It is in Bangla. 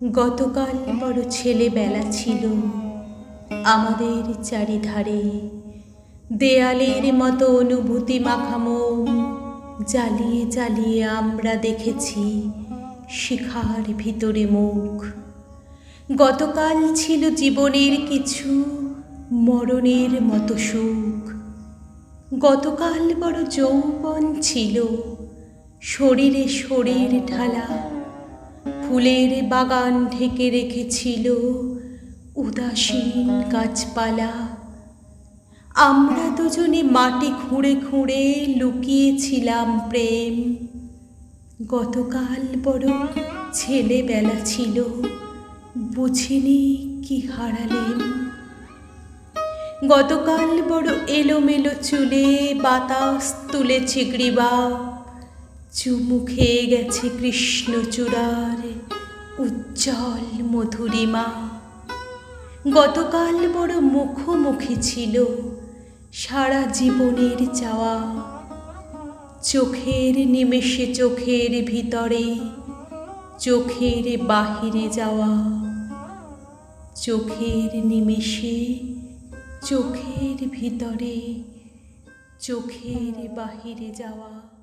গতকাল বড় ছেলেবেলা ছিল। আমাদের চারিধারে দেয়ালের মতো অনুভূতি মাখামো জ্বালিয়ে জ্বালিয়ে আমরা দেখেছি শিখার ভিতরে মুখ। গতকাল ছিল জীবনের কিছু মরণের মতো সুখ। গতকাল বড় যৌবন ছিল। শরীরে শরীর ঢালা ফুলের বাগান ঢেকে রেখেছিল উদাসীন গাছপালা। আমরা দুজনে মাটি খুঁড়ে খুঁড়ে লুকিয়েছিলাম প্রেম। গতকাল বড় ছেলেবেলা ছিল, বুঝিনি কি হারালেন। গতকাল বড় এলোমেলো চুলে বাতাস তুলেছে গ্রীবা। চুমু খেয়ে গেছে কৃষ্ণচূড়ার উজ্জ্বল মধুরিমা। গতকাল বড় মুখোমুখি ছিল সারা জীবনের চাওয়া। চোখের নিমেষে চোখের ভিতরে, চোখের বাহিরে যাওয়া। চোখের নিমেষে, চোখের ভিতরে, চোখের বাহিরে যাওয়া।